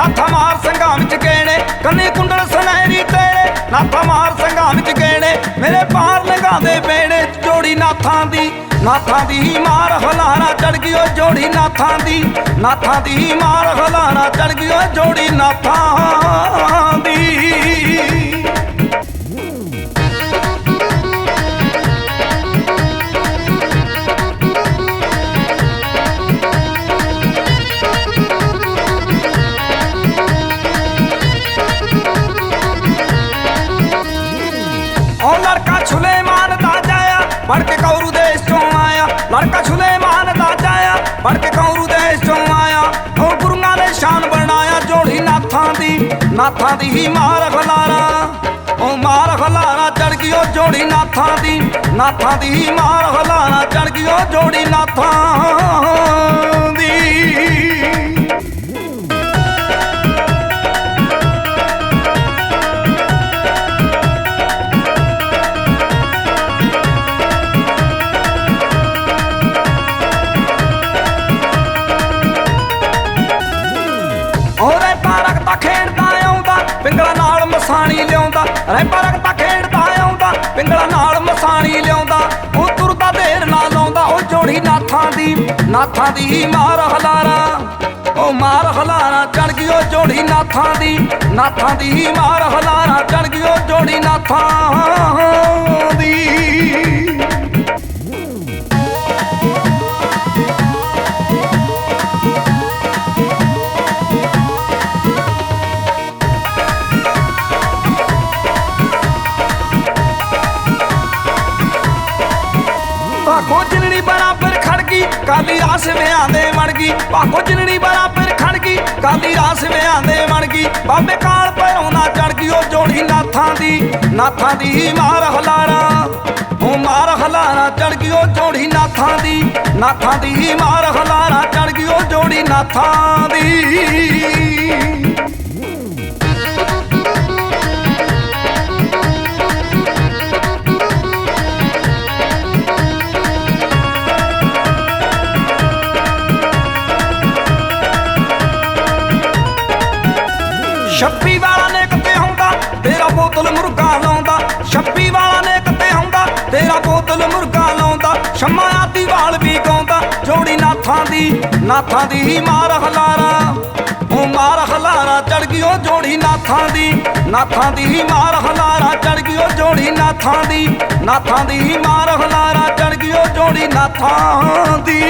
ਨਾਥਾ ਮਾਰ ਸੰਘਾਂ ਵਿੱਚ ਗੇਣੇ ਕੰਨੇ ਕੁੰਡਲ ਸੁਨਹਿਰੀ ਤੇਰੇ, ਨਾਥਾ ਮਾਰ ਸੰਘਾਂ ਵਿੱਚ ਗੇਣੇ ਮੇਰੇ ਪਾਰ ਲੰਘਾਉਂਦੇ ਬੇੜੇ ਜੋੜੀ ਨਾਥਾਂ ਦੀ ਨਾਥਾਂ ਦੀ ਮਾਰ ਹਲਾਣਾ ਚੜ ਗਈ ਓ ਜੋੜੀ ਨਾਥਾਂ ਦੀ ਨਾਥਾਂ ਦੀ ਮਾਰ ਹਲਾਣਾ ਚੜ ਗਈ ਓ ਜੋੜੀ ਨਾਥਾਂ ਦੀ। ਜਾਇਆ ਕੇ ਕੌਰੂ ਦੇਸ਼ ਚੋਂ ਆਇਆ ਲੜਕਾ ਸੁਲੇਮਾਨ ਦਾ ਜਾਇਆ, ਬਣ ਕੇ ਕੌਰੂ ਦੇਸ਼ ਚੋਂ ਆਇਆ। ਉਹ ਗੁਰੂਆਂ ਨੇ ਸ਼ਾਨ ਬਣਾਇਆ ਜੋੜੀ ਨਾਥਾਂ ਦੀ ਨਾਥਾਂ ਦੀ ਹੀ ਮਾਰ ਖਲਾਰਾ। ਉਹ ਮਾਰ ਖਲਾਰਾ ਚੜ ਗਈ ਉਹ ਜੋੜੀ ਨਾਥਾਂ ਦੀ ਨਾਥਾਂ ਦੀ ਹੀ ਮਾਰ ਖਲਾਰਾ ਚੜ ਗਈ ਉਹ ਜੋੜੀ ਨਾਥਾਂ। ਔਰੇ ਪਾਰਕ ਤਾਂ ਖੇਡਦਾ ਆਉਂਦਾ, ਪਿੰਗਲਾ ਨਾਲ ਮਸਾਣੀ ਲਿਆਉਂਦਾ। ਰੇ ਪਾਰਕ ਤਾਂ ਖੇਡਦਾ ਆਉਂਦਾ, ਪਿੰਗਲਾ ਨਾਲ ਮਸਾਣੀ ਲਿਆਉਂਦਾ। ਉਹ ਤੁਰਦਾ ਦੇਰ ਨਾ ਲਾਉਂਦਾ, ਉਹ ਜੋੜੀ ਨਾਥਾਂ ਦੀ ਨਾਥਾਂ ਦੀ ਮਾਰ ਹਲਾਰਾ। ਉਹ ਮਾਰ ਹਲਾਰਾ, ਚੜ ਗਈ ਉਹ ਜੋੜੀ ਨਾਥਾਂ ਦੀ ਨਾਥਾਂ ਦੀ ਮਾਰ ਹਲਾਰਾ। ਚੜ ਭਾਗੋ ਜਿਲਣੀ ਬਰਾਬਰ ਖੜ ਗਈ ਕਾਲੀ ਰਾਸ ਵਿਆਂ ਦੇ ਮੜ ਗਈ ਭਾਗੋ ਜਿਲਣੀ ਬਰਾਬਰ ਖੜ ਗਈ ਕਾਲੀ ਰਾਸ ਵਿਆਂ ਦੇ ਮੜ ਗਈ ਬਾਬੇ ਕਾਲ ਭੈਰੋਂ ਨਾ ਚੜ ਗਈ ਉਹ ਜੋੜੀ ਨਾਥਾਂ ਦੀ ਨਾਥਾਂ ਦੀ ਮਾਰ ਹਲਾਰਾ। ਉਹ ਮਾਰ ਹਲਾਰਾ ਚੜ ਗਈ ਉਹ ਜੋੜੀ ਨਾਥਾਂ ਦੀ ਨਾਥਾਂ ਦੀ ਮਾਰ ਹਲਾਰਾ ਚੜ ਗਈ ਉਹ ਜੋੜੀ ਨਾਥਾਂ ਦੀ। ਛੱਪੀ ਵਾਲਾ ਨੇ ਕਿਤੇ ਹੁੰਦਾ ਤੇਰਾ ਬੋਤਲ ਮੁਰਗਾ ਲਾਉਂਦਾ। ਛੱਪੀ ਵਾਲਾ ਨੇ ਕਿਤੇ ਹੁੰਦਾ ਤੇਰਾ ਬੋਤਲ ਮੁਰਗਾ ਲਾਉਂਦਾ। ਸ਼ਮਾ ਆਦੀ ਵਾਲ ਵੀ ਗਾਉਂਦਾ, ਜੋੜੀ ਨਾਥਾਂ ਦੀ ਨਾਥਾਂ ਦੀ ਹੀ ਮਾਰ ਹਲਾਰਾ। ਉਹ ਮਾਰ ਹਲਾਰਾ, ਚੜ ਗਈ ਉਹ ਜੋੜੀ ਨਾਥਾਂ ਦੀ ਨਾਥਾਂ ਦੀ ਹੀ ਮਾਰ ਹਲਾਰਾ। ਚੜ ਗਈ ਉਹ ਜੋੜੀ ਨਾਥਾਂ ਦੀ ਨਾਥਾਂ ਦੀ ਹੀ ਮਾਰ ਹਲਾਰਾ। ਚੜ ਗਈ ਉਹ ਜੋੜੀ ਨਾਥਾਂ ਦੀ।